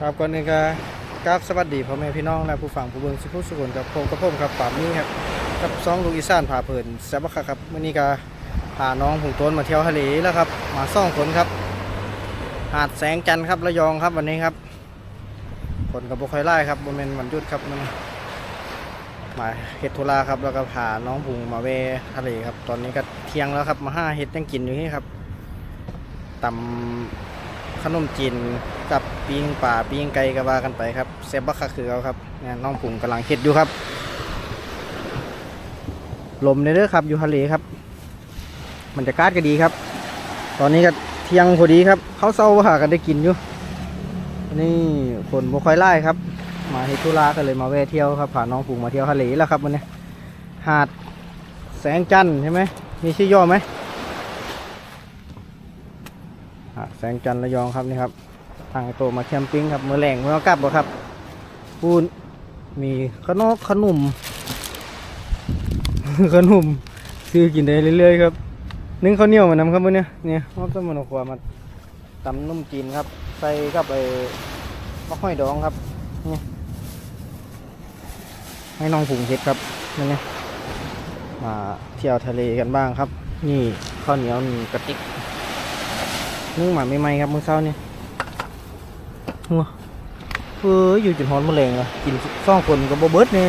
ครับก่อนอื่นก็กราบสวัสดีพ่อแม่พี่น้องและผู้ฟังผู้เบิ่งสุขุสุขนกับผมกับผมครับป่ามีครับกับสองลูกอีสานผ่าเผินแซ่บบักคักครับมื้อนี้ก็พาน้องผงต้นมาเที่ยวทะเลแล้วครับ มาซ่องคนครับ หาดแสงจันทร์ครับระยองครับวันนี้ครับคนกับบ่ค่อยไล่ครับบ่แม่นวันหยุดครับมันมาเฮ็ดธุระครับแล้วก็พาน้องผงมาแวทะเลครับ ตอนนี้ก็เที่ยงแล้วครับมาห้าเฮ็ดยังกินอยู่นี่ครับตำขนมจีน กับปิ้งป่าปิ้งไก่ก็ว่ากันไปครับเซฟบักคักคือเขาครับเนี่ยน้องผุงกำลังเฮ็ดอยู่ครับ ลมในเด้อครับ อยู่ทะเลครับบรรยากาศก็ดีครับ ตอนนี้ก็เที่ยงพอดีครับเขาเศร้าว่าหากันได้กินอยู่นี่คนบ่ค่อยไล่ครับ มาเฮดธุระก็เลยมาแวะเที่ยวครับพานน้องผุงมาเที่ยวทะเลแล้วครับวันนี้หาดแสงจันทร์ใช่ไหมมีชื่อย่อไหมหาดแสงจันทร์ระยองครับนี่ครับ ทางไอ้โตมาแคมปิ้งครับมือแหลงมือกลับบ่ครับปูนมีขนมขนมขนมซื้อกินได้เรื่อยๆครับนึ่งข้าวเหนียวมานำครับมื้อเนี้ยเนี่ยรอบต้นมันเอาขวามาตำนุ่มจีนครับ ใส่กับไอ้มะห้อยดองครับเนี่ยให้น้องผุงเห็ดครับนี่นมาเที่ยวทะเลกันบ้างครับ นี่ข้าวเหนียวนี่กระติกนึ่งหมาไม่ไหมครับมื้อเช้านี่ หัวเอออยู่จนฮอนมะเร็งเลยกินซ่องคนกับโบเบิร์ดนี่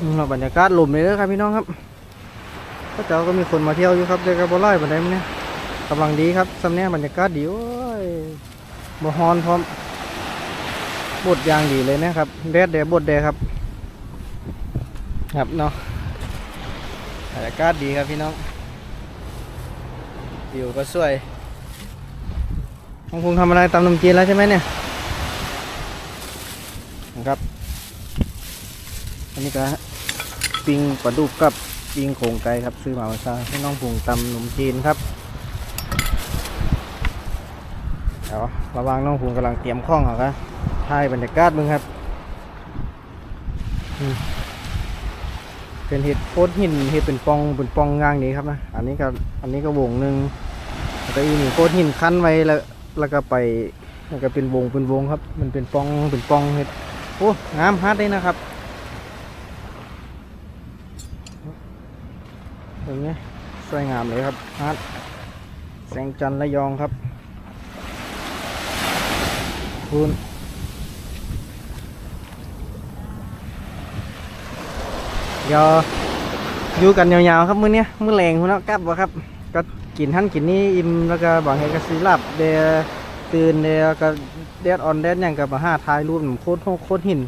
อืมเราบรรยากาศลมเลยเด้อครับพี่น้องครับก็เจ้าก็มีคนมาเที่ยวอยู่ครับเจอกับโบไล่บันไดมันเนี่ยกำลังดีครับสำเนียงบรรยากาศดีโอ้ยบฮอนพร้อมบดยางดีเลยนะครับแดดแดดบดแดดครับ ครับเนาะบรรยากาศดีครับพี่น้องวิวก็สวย ของคุณทำอะไรตำนมจีนแล้วใช่ไหมเนี่ยนะครับ อันนี้ก็ปิงปลาดุกกับปิงโขงไก่ครับ ซื้อมาเมื่าให้น้องพุงตำนมจีนครับเดี๋ยวระวังน้องพุงกำลังเตรียมข้องเหรอครับถ่ายบรรยากาศมึงครับเป็นเห็ดโคตรหินเห็ดเป็นปองเป็นปองงางนี้ครับนะ อันนี้ก็อันนี้ก็วงหนึ่งแล้วก็อีนี่โคตรหินคั้นไว้แล้ว แล้วก็ไปแล้วก็เป็นวงเป็นวงครับ มันเป็นปองเป็นปองเห็ดโอ้งามฮาร์ดเลยนะครับตรงนี้สวยงามเลยครับฮาร์ดแสงจันทร์ระยองครับคุณยวอยู่กันยาวๆครับมื้อเนี้ยมื้อแรงคุณเนาะกลับวะครับก็ กินท่านกินนี่อิ่มแล้วก็บางแห่งก็สิหลับเดยวตื่นเดียวก็แดดออนแดดหยังกับมาห้าถ่ายรูปโคตรโคตรหิน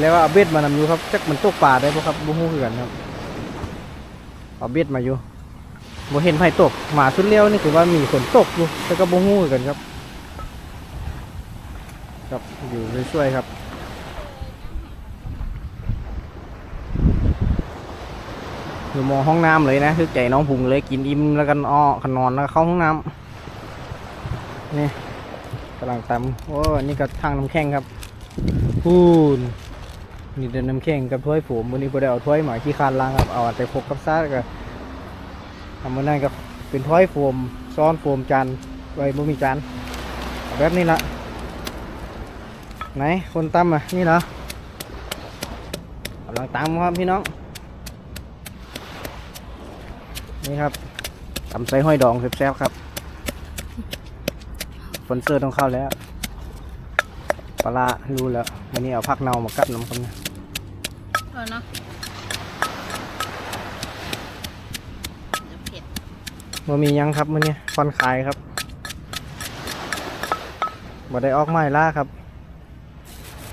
แล้วว่าเอาเบ็ดมานำอยู่ครับจักมันตกป่าได้บ่ครับบ่ฮู้คือกันครับเอาเบ็ดมาอยู่บ่เห็นไผตกหมาสุดเลี้ยวนี่คือว่ามีฝนตกอยู่แต่ก็บ่ฮู้คือกันครับครับอยู่ช่วยครับ อยู่มองห้องน้ำเลยนะคือใจน้องพุงเลยกินอิ่มแล้วกันอ้อขนอนแล้วก็เข้าห้องน้ำนี่กำลังตำโอ้นี่ก็ทางน้ำแข็งครับพูนนี่เดินน้ำแข็งกับถ้วยฝูมวันนี้พอได้เอาถ้วยหมาขี้คานล้างครับเอาแต่พกกับซ่าก็ทำมันนั่นก็เป็นถ้วยโฟมซ้อนโฟมจานไว้บ่มีจานแบบนี้ละไหนคนตำอะนี่เหรอกำลังตำครับพี่น้อง นี่ครับตำไส้ห้อยดองแซ่บๆครับฝนเซอร์ต้องเข้าแล้ว ปลาร้ารู้แล้ววันนี้เอาผักเนามากัดน้ำครับนะเออเนาะเดี๋ยวเผ็ดบ่มีหยังครับมันนี้คอนคลายครับบ่ได้ออกไม้ล่าครับ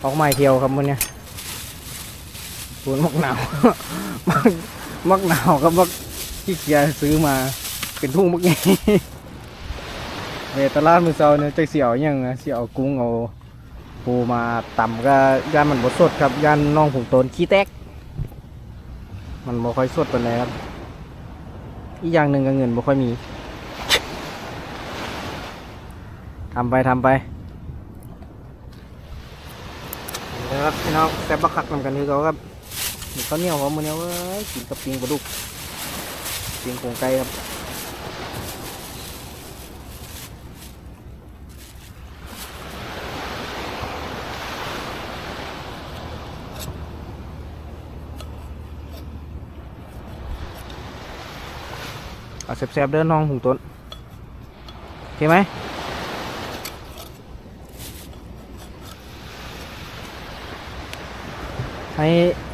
ออกไม้เที่ยวครับมันนี้ปูนมักหนาวมักมักหนาวครับมัก ที่เกียจซื้อมาเป็นทุ่งมักใหญ่เวตลาดมือเซาเนี่ยจะเสียวยังเสียวกุ้งเอาปูมาต่ำก็ย่านมันบดสดครับย่านน้องผงโตนขี้แตก มันบ่ค่อยสดไปานใดครับอีกอย่างหนึ่งก็เงินบ่ค่อยมีทำไปทำไปนะครับพี่น้องแซ่บบักคักนำกันคือเขาครับข้าวเหนียวของมันเนี่ยเว้ยกินกับปิงปลาดุก ยิงโคงไกลครับเอาแซบๆเดินน้องหุงต้นโอเคไหมให้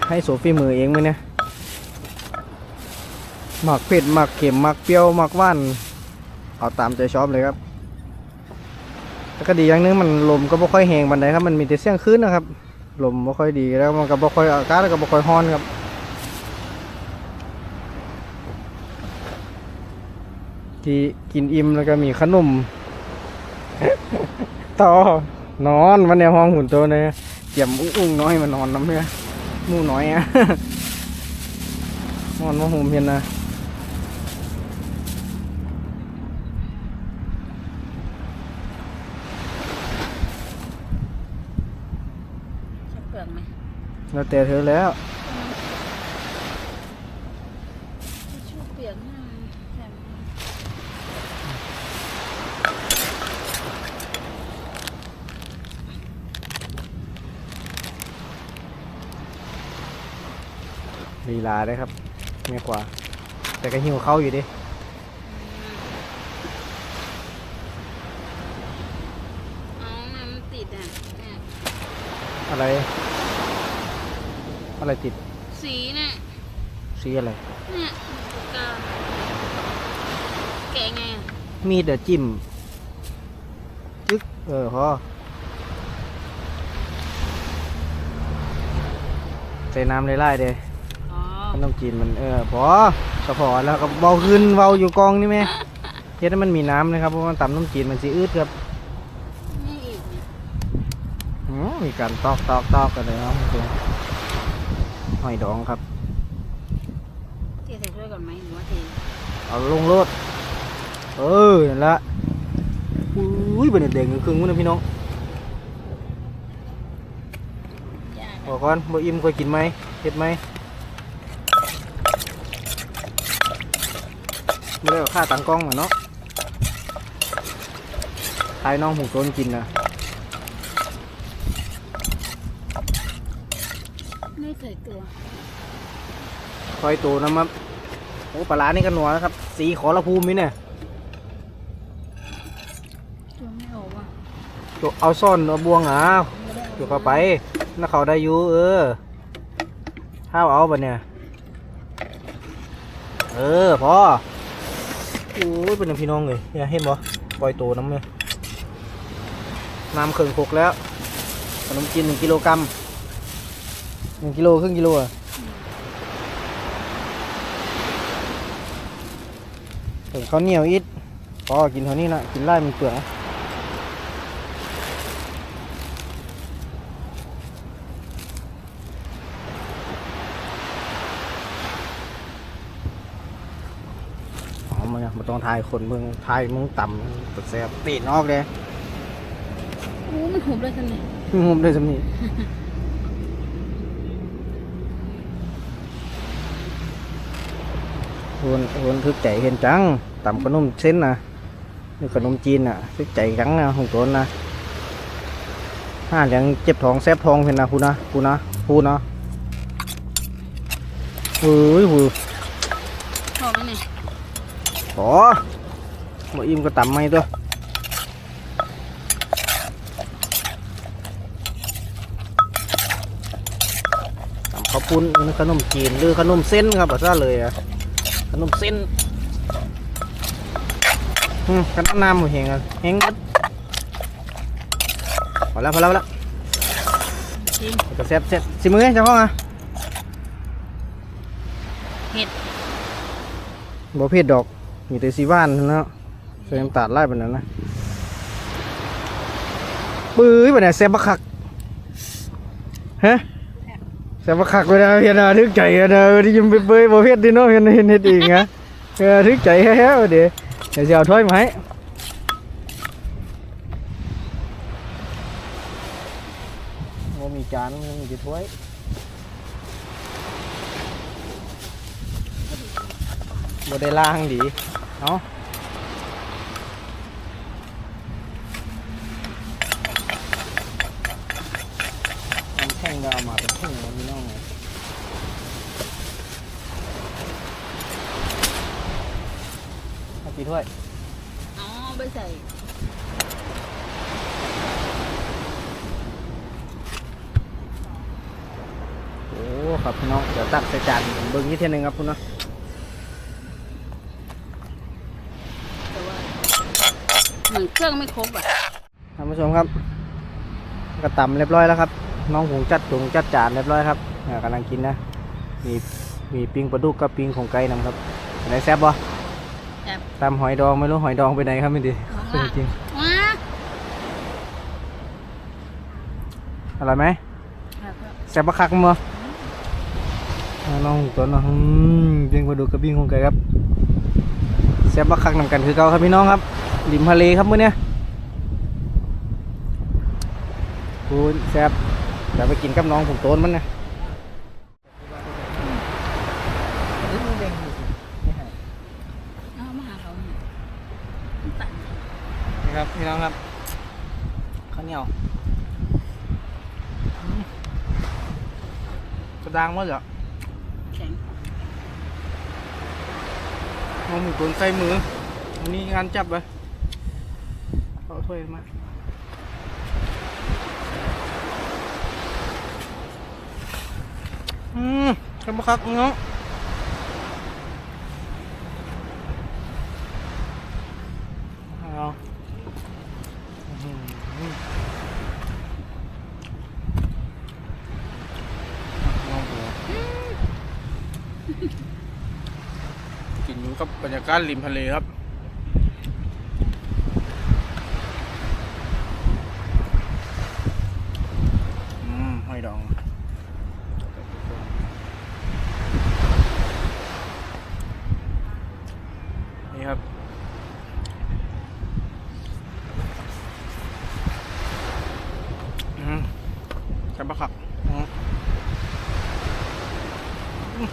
ให้โสฟีมือเองมั้ยเนี่ย หมักเผ็ดหมักเค็มหมักเปรี้ยวหมักหวานเอาตามใจชอบเลยครับแล้วก็ดีอย่างนึงมันลมก็บ่ค่อยแหงบันไดครับมันมีแต่เสียงคืนนะครับ ลมบ่ค่อยดีแล้วมันก็บ่ค่อยอากาศก็บ่ค่อยร้อนครับที่กินอิ่มแล้วก็มีขนมต่อนอนวันในห้องหุ่นโตเลยเจียมอุ้งน้อยมานอนน้ำเนี่ยมู่น้อยอะนอนมาห่มเพียนนะ ใช้เป ลือกไหมแล้วแต่เธอแล้วทิชชู่เปียกมากแบบลีลาได้ครับไม่กว่า แต่ก็หิวเข้าวอยู่ดิ อ๋อมันติดอะเนี่ย อะไร อะไรติด สีน่ะสีอะไร เนี่ยปากกาแกะไงอะมีเดจิ้มจึ๊กเออพอใส่น้ำไล่ๆเด้อ๋อขนมจีนมันเออพอสะพอแล้วก็เบาขึ้นเบาอยู่กองนี่ไหมเฮ็ดให้มันมีน้ำนะครับเพราะมันตำน้ำจีนมันสิอืดครับ นี่อีกเนี่ย อื มมีการตอกตอกตอกกันเลยเนาะจริงๆหอยดองครับเทใส่ถ้วยก่อนไหมหรือว่าเทเอาลงรถเออนั่นละอุ้ยเป็นเด็กครึ่งๆมั้งนะพี่น้องยากบอกก่อนบ่อิ่มก็กินไหมเฮ็ดไหมไม่ได้เอาค่าตังกล้องเหรอเนาะทายน้องหูต้นกินนะ ไม่ใส่ตัวคอยตูน้ำครับโอ้ปลาร้านี่ก็หนัวนะครับ สีขอละภูมินี่เนี่ยตัวไม่ออกว่ะจุเอาซ่อนเอาบวงอะไม่ได้จุเข้าไปน่าเขาได้อยู่เออถ้าเอาปะเนี่ย เออพอโอ้ยเป็นพี่น้องเลยเนี่ยเห็นบ่ปล่อยตัวน้ำเลยน้ำเครื่องคกแล้วขนมจีนหนึ่งกิโลกรัมห นึ่งกิโลครึ่งกิโลอะเพิ่งข้าวเหนียวอิดพอกินเท่านี้นะกินไล่มันเปลือกนะเอามาเนี่ยมาต้องทายคนเมืองทายมึงต่ำตัดแสบตีนออกเลยโอ้มันหุบเลยทันเลยมึงหุมได้สำนีโอนโอนทึกใจเห็นจังต่ำขน มเส้นนะนี่ขนมจีนน่ะทึกใจจังนะของตัวนะห้าอย่างเจ็บท้องแซบท้องเห็นนะพูนะพูนะพูนะเฮ้ยหูพอไหมเนี่ยขอมาอิ่มก็ต่ำไม่ตัวต่ำข้าวปุ้นนี่ขนมจีนหรือขนมเส้นครับภาษาเลยอะข นมเส้นอืมขนมน้ำหมูเฮงอะเฮงหมดพอแล้วพอแล้วพอแล้วจริงก็เสร็จเสร็จสิมือเจ้าพ่ออะเผ็ดบ่เผ็ดดอกมีแต่สีหว่านเท่านั้นเนาะใส่น้ำตาลไล่ไปนั่นนะปื้ยไปไหนแซ่บบักคักฮะ แซ่บบักคักไปนะเพียนะทึกใจนะที่ยิ้มไปเปื้ยบ่เผ็ดดิเนาะเพียนเห็นเฮ็ดเองอะเออทึกใจแฮ่ๆเดี๋ยวเดี๋ยวจะเอาถ้วยมาให้บ่มีจานบ่มีถ้วยบ่ได้ล้างดีเอาน้ำแข็งก็เอามาเป็นถุงแล้วพี่น้องเลย กี่ถ้วย อ๋อไปใส่โอ้ครับพี่น้อง เดี๋ยวตักใส่จานเบิ้งยี่เทียหนึงครับคุณเนาะแต่ว่าเหมือนเครื่องไม่ครบอะท่านผู้ชมครับก็ตำเรียบร้อยแล้วครับ น้องผงจัดผงจัดจานเรียบร้อยครับเนี่ยกำลังกินนะ มีมีปิ้งปลาดุกกับปิ้งของไก่นำครับไหนแซ่บบ่ แอบตำหอยดองไม่รู้หอยดองไปไหนครับไม่ดีข้างล่างจริงว้าอร่อยไหมครับแซ่บปะคักมั้งน้องตัวน้องอืมปิ้งปลาดุกกับปิ้งของไก่ครับแซ่บปะคักนำกันคือเก่าครับพี่น้องครับริมทะเลครับมื้อเนี้ยคุณแซ่บเดี๋ยวไปกินกับน้องผมโตนมันนะ เอามาหาเขาเนี่ยมันตัด นี่ครับ พี่น้องครับข้าวเหนียวอืมกระด้างมั้งเหรอแข็งมองมือโดนใส่มืออันนี้งานจับไปเอาถ้วยมาอืมกันบักคักเนาะเอาอื้อหือลองดูกินอยู่ กั้นริมทะเลครับ อืมหอยดอง นี่ครับ อืมจับปะขักอืมอืม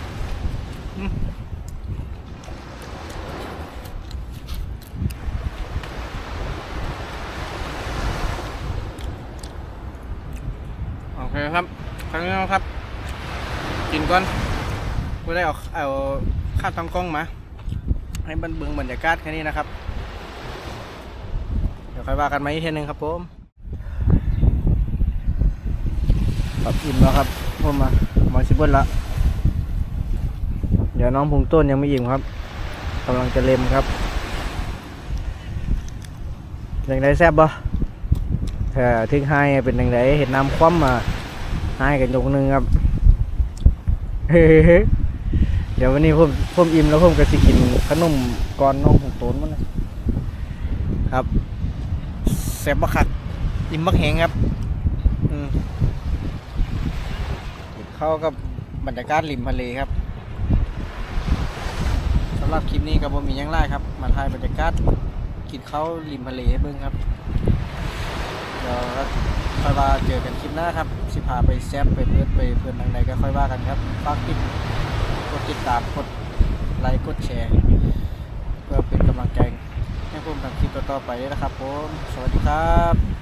อืมโอเคครับ ครั้งนี้นะครับ กินก่อนไม่ได้เอาเอาค่าตั้งกล้องมา ให้บันเบิงบรรยากาศแค่นี้นะครับ เดี๋ยวค่อยว่ากันไหมอีกทีหนึงครับผมปรับอิ่มแล้วครับผมมาหมอสิบเบิ้ลละเดี๋ยวน้องพุงต้นยังไม่อิ่มครับกำลังจะเล็มครับอย่างไรแซ่บบ่เออทิ้งให้เป็นอย่างไรเห็นน้ำคว่ำมา ให้กันยกนึงครับเฮ้เดี๋ยววันนี้ผมผมอิ่มแล้วผมก็สิกินขนมก่อนน้องผมโตนมันนะครับแซ่บบักคักอิ่มบักแหงครับอืมเข้ากับบรรยากาศริมทะเลครับสำหรับคลิปนี้ก็บ่มียังไล่ครับ มาถ่ายบรรยากาศกินข้าวริมทะเลให้เบิ่งครับเดี๋ยว ค่อยว่าเจอกันคลิปหน้าครับ สิพาไปแซบไปเพื่อนไปเพื่อนทางไหนก็ค่อยว่ากันครับฝากติดกดติดตามกดไลค์กดแชร์เพื่อเป็นกำลังใจให้ผมทำคลิปต่อๆไปด้วยนะครับผม สวัสดีครับ